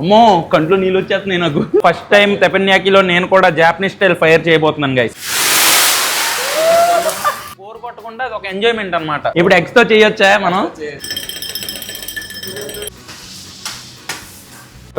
అమ్మో కంట్లో నీళ్ళు వచ్చేస్తున్నాయి నాకు. ఫస్ట్ టైం తెపన్యాకిలో నేను కూడా జాపనీస్ స్టైల్ ఫైర్ చేయబోతున్నాను గైస్ బోర్ కొట్టకుండా అది ఒక ఎంజాయ్మెంట్ అన్నమాట. ఇప్పుడు ఎగ్స్తో చేయొచ్చా మనం?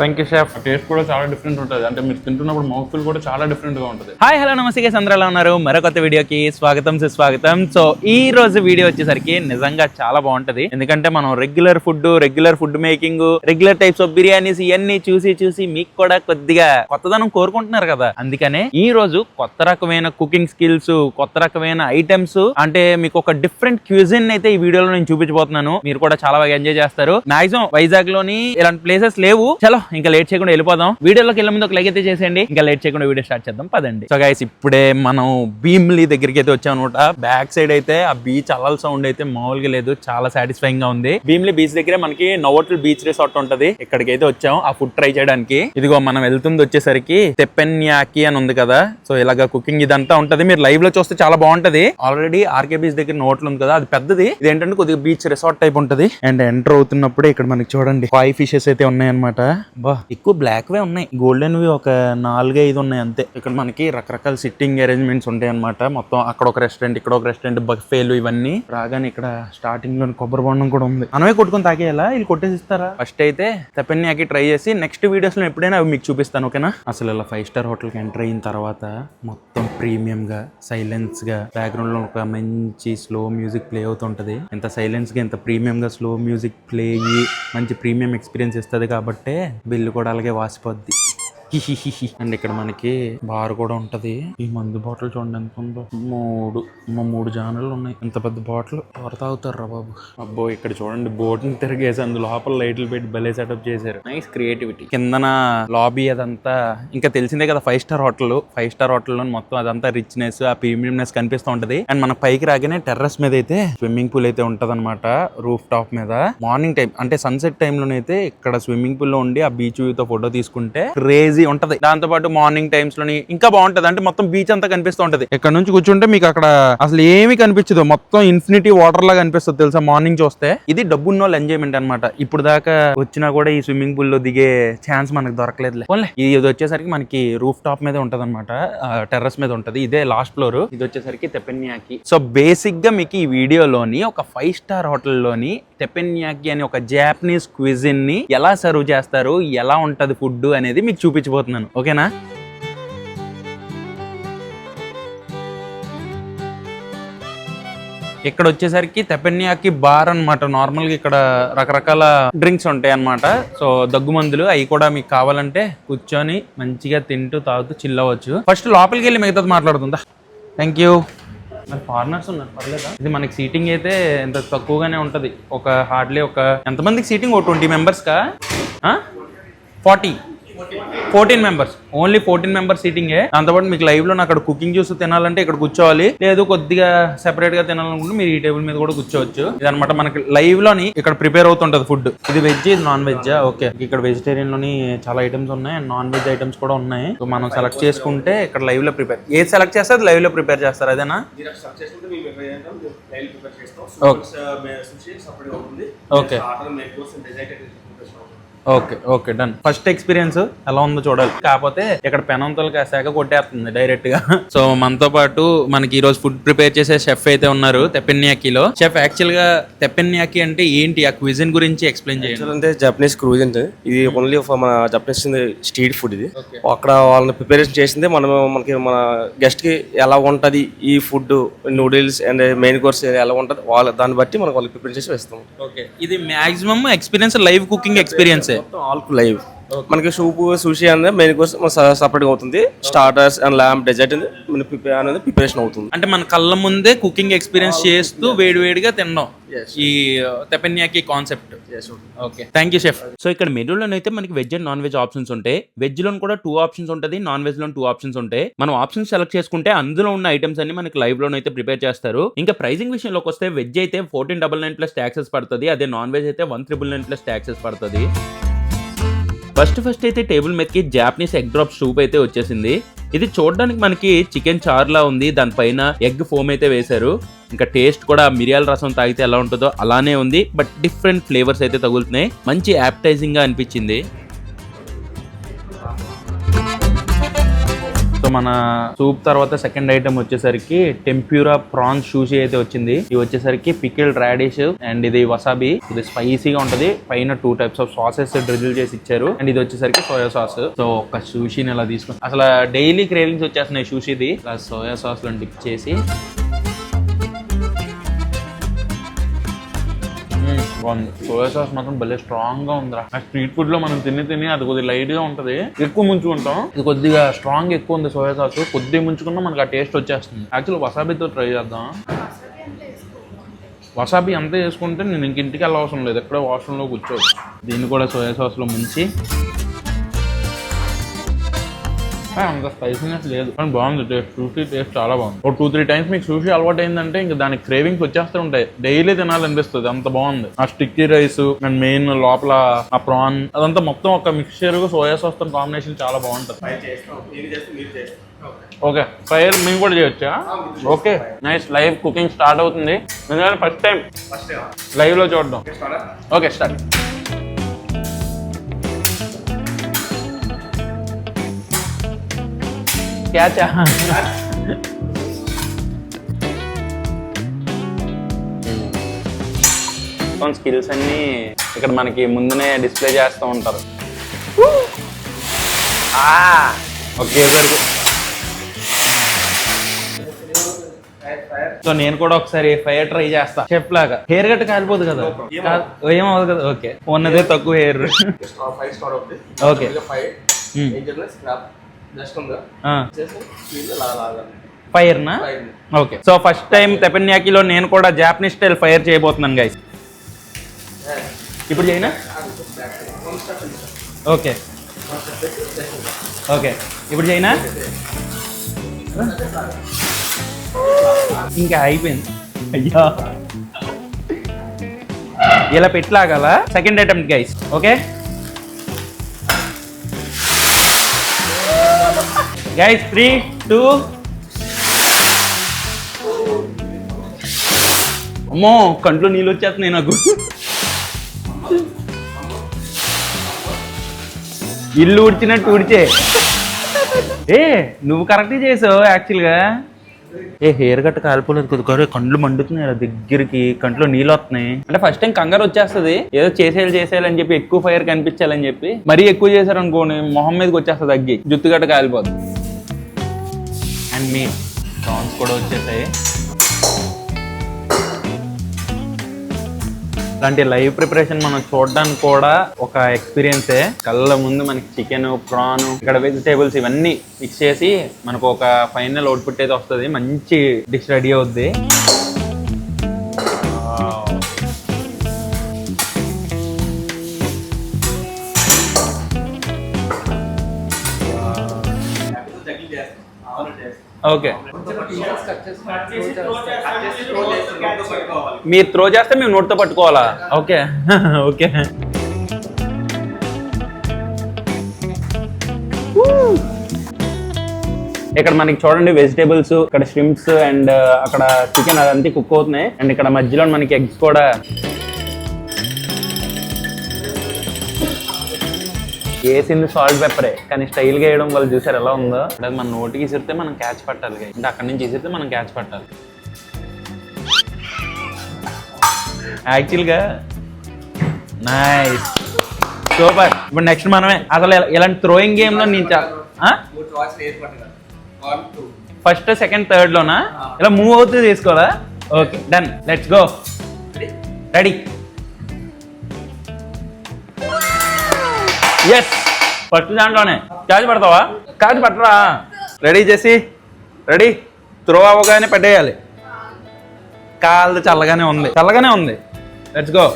థ్యాంక్ యూ షెఫ్ టేస్ట్ కూడా చాలా డిఫరెంట్ ఉంటుంది. అంటే మీరు తింటున్నప్పుడు మౌత్ ఫుల్ కూడా చాలా డిఫరెంట్గా ఉంటుంది. హాయ్ హలో నమస్తే guys, అందరూ ఎలా ఉన్నారు? మరో కొత్త వీడియోకి స్వాగతం సుస్వాగతం. సో ఈ రోజు వీడియో వచ్చేసరికి నిజంగా చాలా బాగుంటది. ఎందుకంటే మనం regular food regular food making regular types of biryanis ఇవన్నీ చూసి చూసి మీకు కూడా కొద్దిగా కొత్తదనం కోరుకుంటున్నారు కదా. అందుకనే ఈ రోజు కొత్త రకమైన కుకింగ్ స్కిల్స్ కొత్త రకమైన ఐటమ్స్ అంటే మీకు ఒక డిఫరెంట్ క్యూజిన్ అయితే ఈ వీడియోలో నేను చూపించబోతున్నాను. మీరు కూడా చాలా బాగా ఎంజాయ్ చేస్తారు. మాక్సిమం వైజాగ్లోని ఇలాంటి ప్లేసెస్ లేవు. చలో ఇంకా లేట్ చేయకుండా వెళ్ళిపోదాం. వీడియోలోకి వెళ్ళే ముందు ఒక లైక్ అయితే చేసేయండి. ఇంకా లేట్ చేయకుండా వీడియో స్టార్ట్ చేద్దాం. పదండి. సో గైస్ ఇప్పుడే మనం భీమ్లీ దగ్గరికి అయితే వచ్చాం అనమాట బ్యాక్ సైడ్ అయితే ఆ బీచ్ అలల్ సౌండ్ అయితే మామూలుగా లేదు. చాలా సాటిస్ఫైయింగ్గా ఉంది. భీమ్లీ బీచ్ దగ్గరే మనకి నోవోటల్ బీచ్ రిసార్ట్ ఉంటది. ఇక్కడికి అయితే వచ్చాం. ఆ ఫుడ్ ట్రై చేయడానికి. ఇదిగో మనం వెళ్తుంది వచ్చేసరికి తెప్పెన్యాకి అని ఉంది కదా. సో ఇలాగ కుకింగ్ ఇదంతా ఉంటది. మీరు లైవ్లో చూస్తే చాలా బాగుంటది. ఆల్రెడీ ఆర్కే బీచ్ దగ్గర నోట్లు ఉంది కదా. అది పెద్దది. ఇది ఏంటంటే కొద్దిగా బీచ్ రిసార్ట్ టైప్ ఉంటది. అండ్ ఎంటర్ అవుతున్నప్పుడే ఇక్కడ మనకి చూడండి. ఫైవ్ ఫిషెస్ అయితే ఉన్నాయన్నమాట. బా. ఎక్కువ బ్లాక్ వే ఉన్నాయి. గోల్డెన్ వి ఒక నాలుగు ఐదు ఉన్నాయి అంతే. ఇక్కడ మనకి రకరకాల సిట్టింగ్ అరేంజ్మెంట్స్ ఉంటాయి అనమాట మొత్తం అక్కడ ఒక రెస్టారెంట్ ఇక్కడ ఒక రెస్టారెంట్ బఫేలు ఇవన్నీ. రాగానే ఇక్కడ స్టార్టింగ్లో కొబ్బరి బొండం కూడా ఉంది. మనమే కొట్టుకొని తాగేయాలా? వీళ్ళు కొట్టేసి ఇస్తారా ఫస్ట్ అయితే తెప్పన్యాకి ట్రై చేసి నెక్స్ట్ వీడియోస్లో ఎప్పుడైనా అవి మీకు చూపిస్తాను ఓకేనా? అసలు ఇలా ఫైవ్ స్టార్ హోటల్కి ఎంటర్ అయిన తర్వాత మొత్తం ప్రీమియం గా సైలెన్స్గా బ్యాక్గ్రౌండ్లో ఒక మంచి స్లో మ్యూజిక్ ప్లే అవుతుంటది ఇంత సైలెన్స్గా ఇంత ప్రీమియం గా స్లో మ్యూజిక్ ప్లే అయ్యి మంచి ప్రీమియం ఎక్స్పీరియన్స్ ఇస్తుంది కాబట్టి బిల్లు కూడా అలాగే వాసిపోద్ది. అండ్ ఇక్కడ మనకి బార్ కూడా ఉంటది. ఈ మందు బాటిల్ చూడండి ఎంత ఉందో. మూడు మూడు జానలు ఉన్నాయి. ఇంత పెద్ద బాటిల్. ఎవరు తాగుతారు రా బాబు? అబ్బో ఇక్కడ చూడండి బోట్ని తిరిగేసి అందు లోపల లైట్లు పెట్టి భలే సెటప్ చేశారు. నైస్ క్రియేటివిటీ కిందన లాబీ అదంతా ఇంకా తెలిసిందే కదా five star hotel five star హోటల్లో మొత్తం అదంతా రిచ్నెస్ ఆ ప్రీమియంనెస్ కనిపిస్తూ ఉంటది. అండ్ మన పైకి రాగానే టెర్రస్ మీద అయితే స్విమ్మింగ్ పూల్ అయితే ఉంటది అనమాట రూఫ్ టాప్ మీద. మార్నింగ్ టైం అంటే సన్సెట్ టైం లోనైతే ఇక్కడ స్విమ్మింగ్ పూల్లో ఉండి ఆ బీచ్ వ్యూ తో ఫోటో తీసుకుంటే క్రేజీ ఉంటది. దాంతో పాటు మార్నింగ్ టైమ్స్లోని ఇంకా బాగుంటది. అంటే మొత్తం బీచ్ అంతా కనిపిస్తూ ఉంటది. ఇక్కడ నుంచి కూర్చుంటే మీకు అక్కడ అసలు ఏమీ కనిపించదు. మొత్తం ఇన్ఫినిటీ వాటర్ లాగా కనిపిస్తుంది తెలుసా మార్నింగ్ చూస్తే. ఇది డబ్బున్న వాళ్ళు ఎంజాయ్మెంట్ అనమాట ఇప్పుడు దాకా వచ్చినా కూడా ఈ స్విమ్మింగ్ పూల్లో దిగే ఛాన్స్ మనకు దొరకలేదులే. పోన్లే. ఇది వచ్చేసరికి మనకి రూఫ్ టాప్ మీద ఉంటది అనమాట టెర్రస్ మీద ఉంటది. ఇదే లాస్ట్ ఫ్లోర్. ఇది వచ్చేసరికి తెపెన్యాకి. సో బేసిక్గా మీకు ఈ వీడియోలోని ఒక ఫైవ్ స్టార్ హోటల్లోని తెపెన్యాకి అని ఒక జాపనీస్ క్విజిన్ని ఎలా సర్వ్ చేస్తారు? ఎలా ఉంటది ఫుడ్ అనేది మీకు మర్చిపోతున్నాను ఓకేనా? ఇక్కడ వచ్చేసరికి తెపెన్యాకి బార్ అన్నమాట. నార్మల్గా ఇక్కడ రకరకాల డ్రింక్స్ ఉంటాయి అన్నమాట. సో దగ్గు మందులు అవి కూడా మీకు కావాలంటే కూర్చొని మంచిగా తింటూ తాగుతూ చిల్లవచ్చు ఫస్ట్ లోపలికి వెళ్ళి మిగతాది మాట్లాడుతుందా థ్యాంక్ యూ మరి ఫారినర్స్ ఉన్నారు పర్లేదా? ఇది మనకి సీటింగ్ అయితే ఎంత తక్కువగానే ఉంటుంది. ఒక హార్డ్లీ ఒక ఎంతమందికి సీటింగ్ ఓ twenty మెంబర్స్కా? Forty. Fourteen members. Only fourteen members సీటింగే దాంతోపాటు మీకు లైవ్లో అక్కడ కుకింగ్ చూసి తినాలంటే ఇక్కడ కూర్చోవాలి. లేదు కొద్దిగా సెపరేట్గా తినాలనుకుంటే మీరు ఈ టేబుల్ మీద కూడా కూర్చోవచ్చు. ఇదనమాట మనకి లైవ్లోని ఇక్కడ ప్రిపేర్ అవుతుంటది ఫుడ్ ఇది వెజ్ ఇది నాన్ వెజ్ ఓకే ఇక్కడ వెజిటేరియన్లోని చాలా ఐటమ్స్ ఉన్నాయి అండ్ నాన్ వెజ్ ఐటమ్స్ కూడా ఉన్నాయి. మనం సెలెక్ట్ చేసుకుంటే ఇక్కడ లైవ్లో ప్రిపేర్ ఏది సెలెక్ట్ చేస్తే అది లైవ్లో ప్రిపేర్ చేస్తారు అదేనా? మీరు okay okay done first experience ఎలా ఉందో చూడాలి. కాకపోతే ఇక్కడ పెనంతలకి శాఖ కొట్టేస్తుంది డైరెక్ట్గా. సో మనతో పాటు మనకి ఈ రోజు ఫుడ్ ప్రిపేర్ చేసే షెఫ్ అయితే ఉన్నారు తెపెన్యాకిలో షెఫ్ యాక్చువల్గా తెపెన్యాకి అంటే ఏంటి? ఆ క్విజిన్ గురించి ఎక్స్ప్లెయిన్ చేయండి. యాక్చువల్ అంటే జపనీస్ క్రూజ్ అంటే ఇది ఓన్లీ మన జపనీస్ స్ట్రీట్ ఫుడ్ ఇది. అక్కడ వాళ్ళని ప్రిపరేషన్ చేసింది మనం మనకి మన గెస్ట్కి ఎలా ఉంటది ఈ food noodles and main course ఎలా ఉంటది వాళ్ళ దాన్ని బట్టి మనం వాళ్ళకి ప్రిపేర్ చేసి వేస్తాం. ఓకే ఇది maximum experience live cooking experience మొత్తం ఆల్ లైవ్ మనకి సూప్ సుషి అనేది మెయిన్ కోర్స్ సపరేట్గా అవుతుంది. స్టార్టర్స్ అండ్ ల్యాంప్ డెజర్ట్ అనేది ప్రిపరేషన్ అవుతుంది. అంటే మన కళ్ళ ముందే కుకింగ్ ఎక్స్పీరియన్స్ చేస్తూ వేడివేడిగా తినడం. ఈ teppanyaki concept okay thank you chef so ఇక్కడ మెనూలోనే అయితే మనకి veg and non veg options ఉంటాయి. వెజ్లో కూడా టూ ఆప్షన్స్ ఉంటుంది నాన్ వెజ్లో టూ ఆప్షన్స్ ఉంటాయి. మనం ఆప్షన్స్ సెలెక్ట్ చేసుకుంటే అందులో ఉన్న ఐటమ్స్ అన్ని మనకి లైవ్లోనే అయితే ప్రిపేర్ చేస్తారు. ఇంకా ప్రైసింగ్ విషయంలోకి వస్తే వెజ్ అయితే fourteen double nine plus taxes పడుతుంది. అదే నాన్ వెజ్ అయితే one triple nine plus taxes పడుతుంది. ఫస్ట్ ఫస్ట్ అయితే టేబుల్ మీదకి జాపనీస్ ఎగ్ డ్రాప్ సూప్ అయితే వచ్చేసింది. ఇది చూడడానికి మనకి చికెన్ చార్లా ఉంది. దానిపైన ఎగ్ ఫోమ్ అయితే వేశారు. ఇంకా టేస్ట్ కూడా మిరియాల రసం తాగితే ఎలా ఉంటుందో అలానే ఉంది. బట్ డిఫరెంట్ ఫ్లేవర్స్ అయితే తగులుతున్నాయి. మంచి యాప్టైజింగ్గా అనిపించింది. మన సూప్ తర్వాత సెకండ్ ఐటమ్ వచ్చేసరికి టెంప్యూరా ప్రాన్స్ షూషి అయితే వచ్చింది. ఇది వచ్చేసరికి పికిల్డ్ రాడిష్ అండ్ ఇది వసాబి ఇది స్పైసీగా ఉంటది. పైన two types of sauces drizzle చేసి ఇచ్చారు. అండ్ ఇది వచ్చేసరికి సోయా సాస్ సో ఒక షూషిని ఇలా తీసుకుని అసలు డైలీ క్రేవింగ్స్ వచ్చేస్తున్నాయి షూషిది ఇలా సోయా సాస్లో డిప్ చేసి బాగుంది సోయా సాస్ మాత్రం భలే స్ట్రాంగ్గా ఉందిరా. ఆ స్ట్రీట్ ఫుడ్లో మనం తిని తిని అది కొద్దిగా లైట్గా ఉంటది. ఎక్కువ ముంచుకుంటాం. ఇది కొద్దిగా స్ట్రాంగ్ ఎక్కువ ఉంది సోయా సాస్. కొద్దిగా ముంచుకున్నా మనకి ఆ టేస్ట్ వచ్చేస్తుంది. యాక్చువల్ వసాబితో ట్రై చేద్దాం. వసాబి అంతా వేసుకుంటే నేను ఇంక ఇంటికి వెళ్ళవసరం లేదు. ఎక్కడో వాష్రూమ్లో కూర్చోవచ్చు. దీన్ని కూడా సోయా సాస్లో ముంచి అంత స్పైసీనెస్ లేదు. కానీ బాగుంది టేస్ట్. సూషీ టేస్ట్ చాలా బాగుంది. ఒక టూ త్రీ టైమ్స్ మీకు సూషీ అలవాటు అయిందంటే ఇంకా దానికి క్రేవింగ్స్ వచ్చేస్తూ ఉంటాయి డైలీ తినాలనిపిస్తుంది అంత బాగుంది. ఆ స్టిక్కీ రైస్ అండ్ మెయిన్ లోపల ఆ ప్రాన్ అదంతా మొత్తం ఒక మిక్చర్ సోయా సాస్తో కాంబినేషన్ చాలా బాగుంటుంది. ఓకే ఫ్రైర్ మేము కూడా చేయొచ్చా? Okay nice live cooking start అవుతుంది. ఫస్ట్ టైం లైవ్లో చూడడం ఓకే స్టార్ట్ క్యాచా స్కిల్స్ అన్ని ఇక్కడ మనకి ముందునే డిస్ప్లే చేస్తూ ఉంటారు. ఓకే సరికి సో నేను కూడా ఒకసారి ఫైర్ ట్రై చేస్తా. చెప్ లాగా. హెయిర్ గట్ట కాలిపోదు కదా? ఏమవుతుంది కదా? ఓకే ఉన్నదే తక్కువ హెయిర్ ఓకే ఫైవ్. ఏం చేయాలి స్క్రాప్ జస్ట్ ఉందా చేసి వీళ్ళు అలా లాగాలి ఫైర్ నా Fire. Okay so first time తెపన్యాకిలో నేను కూడా జాపనీస్ స్టైల్ ఫైర్ చేయబోతున్నాను గైస్ ఇప్పుడు చేయనా? ఓకే ఓకే ఇప్పుడు చేయనా? ఇంకా అయిపోయింది. అయ్యా. ఇలా పెట్టలాగాల? Second attempt guys okay guys three two అమ్మో కంట్లో నీళ్ళు వచ్చేస్తున్నాయి నాకు. ఇల్లు ఉడిచినట్టు ఉడిచే ఏ నువ్వు కరెక్ట్ చేసావు యాక్చువల్గా ఏ హెయిర్ కట్ కాలిపోలేదు కొద్దిగా కండ్లు మండుతున్నాయి దగ్గరికి కంట్లో నీళ్ళు వస్తున్నాయి. అంటే ఫస్ట్ టైం కంగారు వచ్చేస్తుంది. ఏదో చేసేయాలి చేసేయాలి అని చెప్పి ఎక్కువ ఫైర్ కనిపించాలని చెప్పి మరీ ఎక్కువ చేశారు అనుకోండి మొహం మీదకి వచ్చేస్తుంది తగ్గి జుత్తు గట్ట కాలిపోద్ది. అండ్ మీ సాంగ్స్ కూడా వచ్చేసాయి. ఇలాంటి లైవ్ ప్రిపరేషన్ మనం చూడడానికి కూడా ఒక ఎక్స్పీరియన్సే. కళ్ళ ముందు మనకి చికెన్ ప్రాన్ ఇక్కడ వెజిటేబుల్స్ ఇవన్నీ మిక్స్ చేసి మనకు ఒక ఫైనల్ అవుట్పుట్ అయితే వస్తుంది. మంచి డిష్ రెడీ అవుద్ది. ఓకే. మీరు త్రో చేస్తే మేము నోట్తో పట్టుకోవాలా? ఓకే. ఓకే. ఇక్కడ మనకి చూడండి వెజిటేబుల్స్ ఇక్కడ స్ట్రిమ్స్ అండ్ అక్కడ చికెన్ అదంతా కుక్ అవుతున్నాయి. అండ్ ఇక్కడ మధ్యలో మనకి ఎగ్స్ కూడా. వేసింది సాల్ట్ పెప్పరే కానీ స్టైల్గా వేయడం వాళ్ళు చూసారు ఎలా ఉందో. అంటే మన నోటికి ఇసిరితే మనం క్యాచ్ పట్టాలి. అంటే అక్కడి నుంచి ఇసిరితే మనం క్యాచ్ పట్టాలి. యాక్చువల్గా నైస్ సూపర్ ఇప్పుడు నెక్స్ట్ మనమే. అసలు ఇలా- ఇలాంటి థ్రోయింగ్ గేమ్లో నేను ఫస్ట్ సెకండ్ థర్డ్ లోనా? ఇలా మూవ్ అవుతూ తీసుకోవాలా? Okay done let's go ready yes first దాంట్లోనే. క్యాచ్ పడతావా? క్యాచ్ పట్టరా. రెడీ చేసి రెడీ. త్రో అవ్వగానే పెట్టేయాలి. కాళ్ళు చల్లగానే ఉంది. చల్లగానే ఉంది. Let's go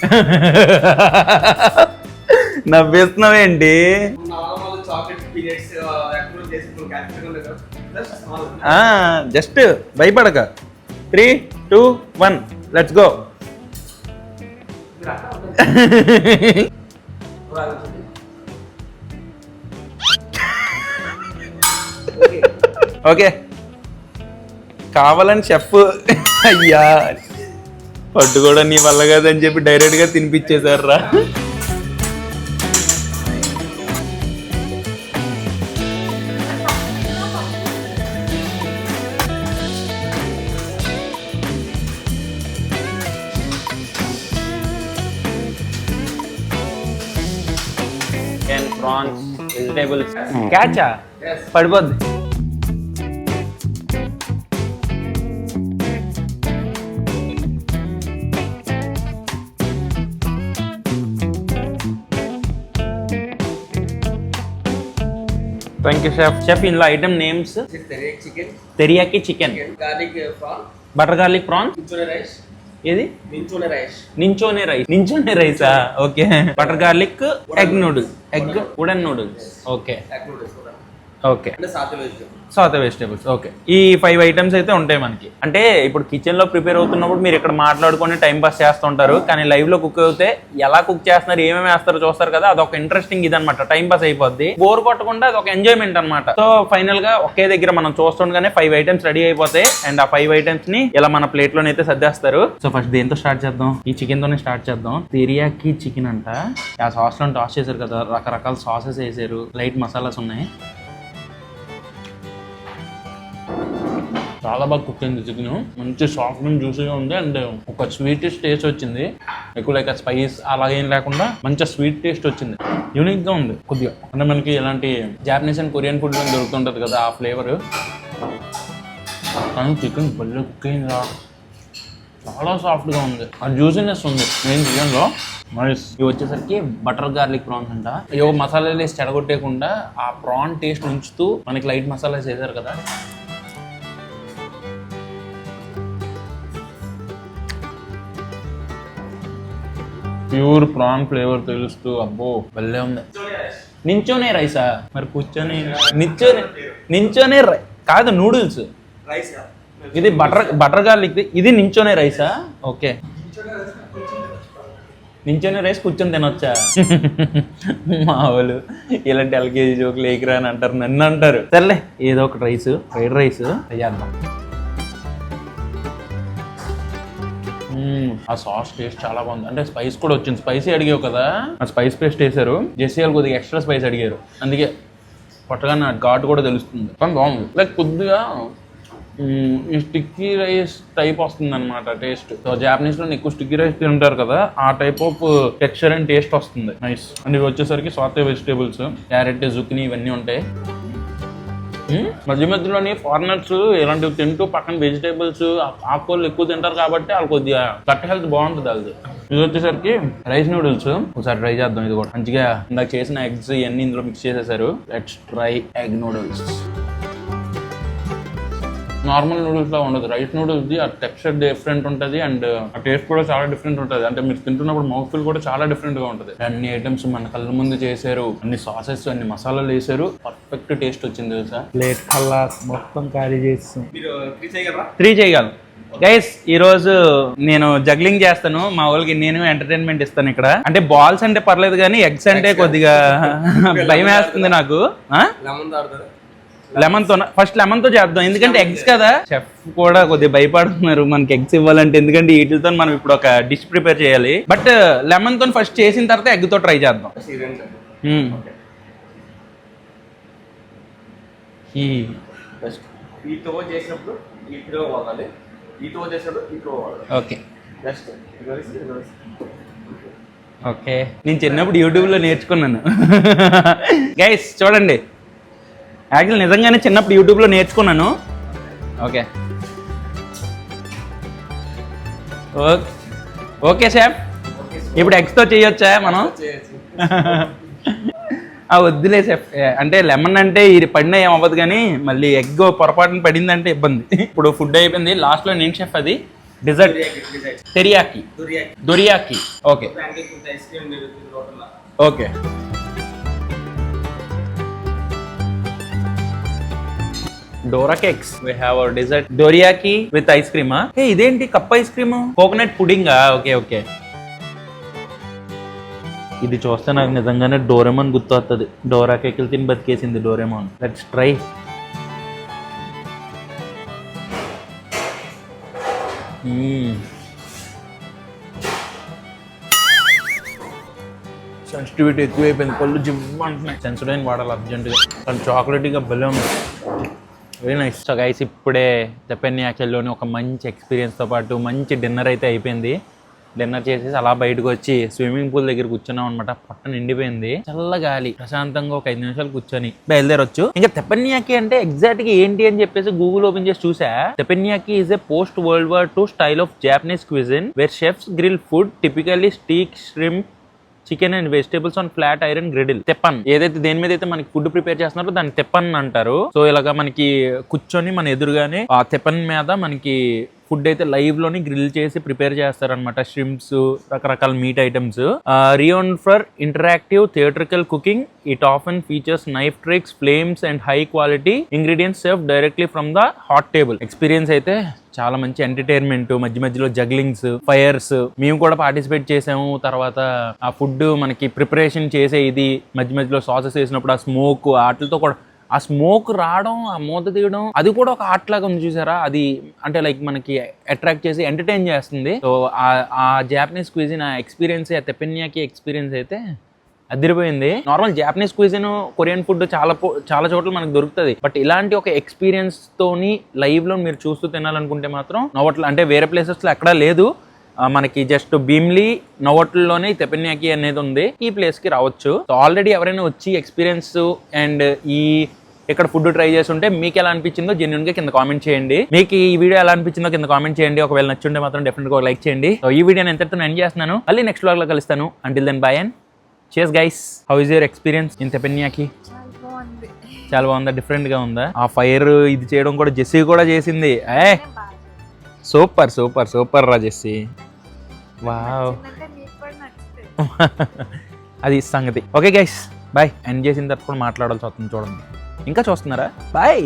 నవ్వేస్తున్నావేంటి? జస్ట్ భయపడక. Three two one let's go okay. కావాలని చెఫ్. అయ్యా. పట్టుకోవడం కూడా నీ వల్ల కాదని చెప్పి డైరెక్ట్గా తినిపించేశారు రా ప్రాన్స్ వెజిటేబుల్స్ క్యాచా పడిపోద్ది థ్యాంక్ యూ షెఫ్ షెఫ్ ఇందులో item names chicken teriyaki chicken garlic prawn butter garlic prawns నించోనే rice ఏది? నించోనే రైస్. నించోనే రైస్. నించోనే రైసా? Okay. Butter garlic egg noodles. Egg wooden noodles. Okay. Okay అంటే వెజ్ సాత వెజిటేబుల్స్. ఓకే. ఈ five items అయితే ఉంటాయి మనకి. అంటే ఇప్పుడు కిచెన్లో ప్రిపేర్ అవుతున్నప్పుడు మీరు ఇక్కడ మాట్లాడుకొని టైం పాస్ చేస్తుంటారు కానీ లైవ్లో కుక్ అవుతే ఎలా కుక్ చేస్తున్నారు ఏమేమి వేస్తారో చూస్తారు కదా అదొక ఇంట్రెస్టింగ్ ఇది అనమాట టైం పాస్ అయిపోద్ది. బోర్ కొట్టకుండా అది ఒక ఎంజాయ్మెంట్ అనమాట సో ఫైనల్గా ఒకే దగ్గర మనం చూస్తుండగానే ఫైవ్ ఐటమ్స్ రెడీ అయిపోతాయి అండ్ ఆ ఫైవ్ ఐటమ్స్ని ఇలా మన ప్లేట్ లోనైతే సర్దేస్తారు. సో ఫస్ట్ దేంతో స్టార్ట్ చేద్దాం? ఈ చికెన్ తోనే స్టార్ట్ చేద్దాం. తిరియాకి చికెన్ అంట. ఆ సాస్లో టాస్ చేశారు కదా రకరకాల సాసెస్ వేసారు. లైట్ మసాలాస్ ఉన్నాయి. చాలా బాగా కుక్ అయింది చికెన్ మంచి సాఫ్ట్ అండ్ జ్యూసీగా ఉంది అండ్ ఒక స్వీట్ టేస్ట్ వచ్చింది. ఎక్కువ లైక్ స్పైస్ అలాగేం లేకుండా మంచి స్వీట్ టేస్ట్ వచ్చింది. యూనిక్గా ఉంది. కొద్దిగా అంటే మనకి ఇలాంటి జాపనీస్ అండ్ కొరియన్ ఫుడ్ దొరుకుతుంటది కదా ఆ ఫ్లేవర్ కానీ చికెన్ భలే కుక్ అయిందిరా. చాలా సాఫ్ట్గా ఉంది. ఆ జ్యూసీనెస్ ఉంది మెయిన్ చికెన్లో. నైస్ ఇవి వచ్చేసరికి బటర్ గార్లిక్ ప్రాన్స్ అంట. ఇవి మసాలాలు వేసి చెడగొట్టేయకుండా ఆ ప్రాన్ టేస్ట్ ఉంచుతూ మనకి లైట్ మసాలాస్ వేసారు కదా. ప్యూర్ ప్రాన్ ఫ్లేవర్ తెలుస్తూ అబ్బో భలే ఉంది. నించోనే రైసా? మరి కూర్చొని నించోనే నించోనే కాదు నూడిల్స్. రైస్ ఇది బటర్ బటర్ గార్లిక్ ఇది నించోనే రైసా? ఓకే. నించోనే రైస్ కూర్చొని తినొచ్చా? మా ఇలాంటి ఎల్కేజీ జోకులు ఏకిరా అని అంటారు నన్ను అంటారు. సర్లే ఏదో ఒకటి రైస్ ఫ్రైడ్ రైస్ చేద్దాం. ఆ సాస్ టేస్ట్ చాలా బాగుంది. అంటే స్పైస్ కూడా వచ్చింది. స్పైసీ అడిగావు కదా? ఆ స్పైస్ పేస్ట్ వేసారు జెసిఎల్ కొద్దిగా ఎక్స్ట్రా స్పైస్ అడిగారు. అందుకే పొట్టగా నా ఘాట్ కూడా తెలుస్తుంది. కానీ బాగుంది. లైక్ కొద్దిగా ఈ స్టిక్కీ రైస్ టైప్ వస్తుంది అనమాట టేస్ట్. సో జాపనీస్లో ఎక్కువ స్టిక్కీ రైస్ తింటారు కదా ఆ type of texture and taste వస్తుంది. నైస్. అండ్ ఇవి వచ్చేసరికి సాతే వెజిటేబుల్స్ క్యారెట్ జుక్ని ఇవన్నీ ఉంటాయి. మధ్య మధ్యలోని ఫారినర్స్ ఇలాంటివి తింటూ పక్కన వెజిటేబుల్స్ ఆకుకూరలు ఎక్కువ తింటారు కాబట్టి వాళ్ళు కొద్దిగా కట్ హెల్త్ బాగుంటుంది అది ఇది వచ్చేసరికి రైస్ నూడిల్స్ ఒకసారి ట్రై చేద్దాం ఇది కూడా. మంచిగా ఇందాక చేసిన ఎగ్స్ ఇవన్నీ ఇందులో మిక్స్ చేసేసారు. Let's try egg noodles normal noodles లా ఉండదు. రైస్ నూడిల్స్ ది ఆ టెక్స్చర్ డిఫరెంట్ ఉంటుంది అండ్ ఆ టేస్ట్ కూడా చాలా డిఫరెంట్ ఉంటుంది. అంటే మీరు తింటున్నప్పుడు మౌత్ ఫుల్ కూడా చాలా డిఫరెంట్గా ఉంటుంది. అన్ని ఐటమ్స్ మన కళ్ళ ముందు చేశారు అన్ని సాసెస్ అన్ని మసాలాలు వేసారు పర్ఫెక్ట్ టేస్ట్ వచ్చింది తెలుసా? ప్లేట్ కల్లా మొత్తం ఖాళీ చేస్తాం మీరు త్రీ చేయగలరా? గైస్ ఈ రోజు నేను జగ్లింగ్ చేస్తాను. మా వాళ్ళకి నేను ఎంటర్టైన్మెంట్ ఇస్తాను ఇక్కడ. అంటే బాల్స్ అంటే పర్లేదు కానీ ఎగ్స్ అంటే కొద్దిగా భయం వేస్తుంది నాకు. లెమన్తో ఫస్ట్ లెమన్తో చేద్దాం. ఎందుకంటే ఎగ్స్ కదా? చెఫ్ కూడా కొద్దిగా భయపడుతున్నారు. మనకి ఎగ్స్ ఇవ్వాలంటే ఎందుకంటే వీటితో మనం ఇప్పుడు ఒక డిష్ ప్రిపేర్ చేయాలి. బట్ లెమన్తో ఫస్ట్ చేసిన తర్వాత ఎగ్తో ట్రై చేద్దాం. ఓకే బెస్ట్ ఓకే నేను చిన్నప్పుడు యూట్యూబ్లో నేర్చుకున్నాను. గైస్ చూడండి. యాక్చువల్ నిజంగానే చిన్నప్పుడు యూట్యూబ్లో నేర్చుకున్నాను. ఓకే. ఓ- ఓకే సార్ ఇప్పుడు ఎగ్స్తో చేయొచ్చా మనం? ఆ వద్దులే సార్ అంటే లెమన్ అంటే ఇది పడినా ఏం అవ్వదు కానీ మళ్ళీ ఎగ్ పొరపాటున పడిందంటే ఇబ్బంది. ఇప్పుడు ఫుడ్ అయిపోయింది. లాస్ట్లో నేను షెఫ్ అది. Dessert teriyaki dorayaki okay okay dora cakes we have our dessert dorayaki with ice క్రీమా hey ఇదేంటి కప్ ఐస్ క్రీమ్ కోకోనట్ పుడింగా ఓకే ఓకే ఇది చూస్తే నాకు నిజంగానే డోరెమాన్ గుర్తొస్తుంది డోరా కేకులు తిని బతికేసింది డోరెమాన్. లెట్స్ ట్రై సెన్సిటివిటీ ఎక్కువైపోయింది. పళ్ళు జిమ్ అంటున్నాయి. సెన్సిడైన్ వాడాలి అర్జెంటుగా కానీ చాక్లెట్గా భలే ఉంది. వెరీ నైస్ సో గైస్ ఇప్పుడే తెపెన్ని ఒక మంచి ఎక్స్పీరియన్స్తో పాటు మంచి డిన్నర్ అయితే అయిపోయింది. డిన్నర్ చేసేసి అలా బయటకు వచ్చి స్విమ్మింగ్ పూల్ దగ్గర కూర్చున్నాం అనమాట పొట్ట నిండిపోయింది. చల్ల గాలి. ప్రశాంతంగా ఒక ఐదు నిమిషాలు కూర్చొని బయలుదేరొచ్చు. ఇంకా తెపన్యాకి అంటే ఎగ్జాక్ట్గా ఏంటి అని చెప్పేసి గూగుల్ ఓపెన్ చేసి చూసా. Teppanyaki is a post world war two style of Japanese cuisine where chefs grill food typically steak shrimp chicken and vegetables on flat iron griddle. Teppan. ఏదైతే దేని మీద అయితే మనకి ఫుడ్ ప్రిపేర్ చేస్తున్నారో దాన్ని తెప్పన్ అంటారు. సో ఇలాగా మనకి కూర్చొని మన ఎదురుగానే ఆ తెప్పన్ మీద మనకి ఫుడ్ అయితే లైవ్లోని గ్రిల్ చేసి ప్రిపేర్ చేస్తారనమాట స్ట్రిమ్స్ రకరకాల meat items renowned for interactive theatrical cooking it often features knife tricks flames and high quality ingredients serve directly from the hot table experience అయితే చాలా మంచి ఎంటర్టైన్మెంట్ మధ్య మధ్యలో జగ్లింగ్స్ ఫైర్స్ మేము కూడా పార్టిసిపేట్ చేసాము. తర్వాత ఆ ఫుడ్ మనకి ప్రిపరేషన్ చేసే ఇది మధ్య మధ్యలో సాసెస్ వేసినప్పుడు ఆ స్మోక్ వాటితో కూడా ఆ స్మోక్ రావడం ఆ మూత తీయడం అది కూడా ఒక ఆర్ట్ లాగా ఉంది చూసారా? అది అంటే లైక్ మనకి అట్రాక్ట్ చేసి ఎంటర్టైన్ చేస్తుంది. సో ఆ జాపనీస్ క్విజిన్ ఆ ఎక్స్పీరియన్స్ ఆ తెపెన్యాకి ఎక్స్పీరియన్స్ అయితే అదిరిపోయింది. Normal Japanese cuisine Korean food చాలా చాలా చోట్ల మనకు దొరుకుతుంది. బట్ ఇలాంటి ఒక ఎక్స్పీరియన్స్ తోని లైవ్లో మీరు చూస్తూ తినాలనుకుంటే మాత్రం నోవట్ల అంటే వేరే ప్లేసెస్లో ఎక్కడా లేదు. మనకి జస్ట్ భీమ్లీ నోవట్లలోనే తెపెన్యాకి అనేది ఉంది. ఈ ప్లేస్కి రావచ్చు. ఆల్రెడీ ఎవరైనా వచ్చి ఎక్స్పీరియన్స్ అండ్ ఈ ఇక్కడ ఫుడ్ ట్రై చేసి ఉంటే మీకు ఎలా అనిపించిందో జెన్యున్గా కింద కామెంట్ చేయండి. మీకు ఈ వీడియో ఎలా అనిపించిందో కింద కామెంట్ చేయండి. ఒకవేళ నచ్చుంటే మాత్రం డెఫినెట్గా లైక్ చేయండి. సో ఈ వీడియో నేను ఎంతటితో ఎండ్ చేస్తున్నాను. మళ్ళీ నెక్స్ట్ వ్లాగ్లో కలుస్తాను. అంటిల్ దెన్ బై అండ్ చేస్ guys how is your experience in teppanyaki చాలా బాగుందా. డిఫరెంట్గా ఉందా? ఆ ఫైర్ ఇది చేయడం కూడా జెస్సీ కూడా చేసింది. ఏ? సూపర్ సూపర్ సూపర్ రా జెస్సీ వావ్ అది సంగతి. ఓకే గైస్ బాయ్ ఎండ్ చేసిన తర్వాత కూడా మాట్లాడాల్సి వస్తుంది చూడండి. ఇంకా చూస్తున్నారా? బాయ్